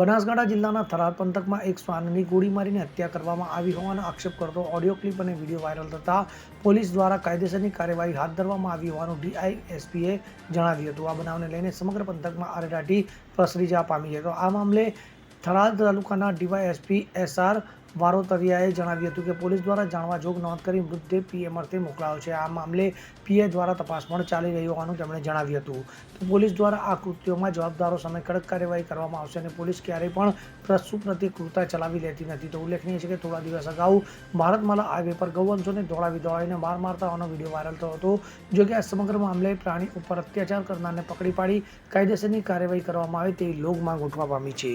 બનાસકાંઠા જિલ્લાના થરાદ પંથકમાં એક શ્વાનની ગોળી મારીને હત્યા કરવામાં આવી હોવાનો આક્ષેપ કરતો ઓડિયો ક્લિપ અને વીડિયો વાયરલ થતા પોલીસ દ્વારા કાયદેસરની કાર્યવાહી હાથ ધરવામાં આવી હોવાનું ડીઆઈએસપીએ જણાવ્યું હતું. આ બનાવને લઈને સમગ્ર પંથકમાં આરેડાટી પ્રસરી જવા પામી છે. આ મામલે થરાદ તાલુકાના ડીવાયએસપી એસઆર વારોતરિયાએ જણાવ્યું હતું કે પોલીસ દ્વારા જાણવા જોગ નોંધ કરી મૃતદેહ પીએમ અર્થે મોકલાયો છે. આ મામલે પીએ દ્વારા તપાસ પણ ચાલી રહી હોવાનું તેમણે જણાવ્યું હતું. તો પોલીસ દ્વારા આ કૃત્યોમાં જવાબદારો સામે કડક કાર્યવાહી કરવામાં આવશે અને પોલીસ ક્યારેય પણ પ્રસ્તુત કૃતા ચલાવી લેતી નથી. તો ઉલ્લેખનીય છે કે થોડા દિવસ અગાઉ ભારતમાલા હાઈવે પર ગૌવંશોને દોડાવી દોડાવીને માર મારતા હોવાનો વીડિયો વાયરલ થયો હતો, જો કે આ સમગ્ર મામલે પ્રાણી ઉપર અત્યાચાર કરનારને પકડી પાડી કાયદેસરની કાર્યવાહી કરવામાં આવે તેવી લોક માંગ ઉઠવા પામી છે.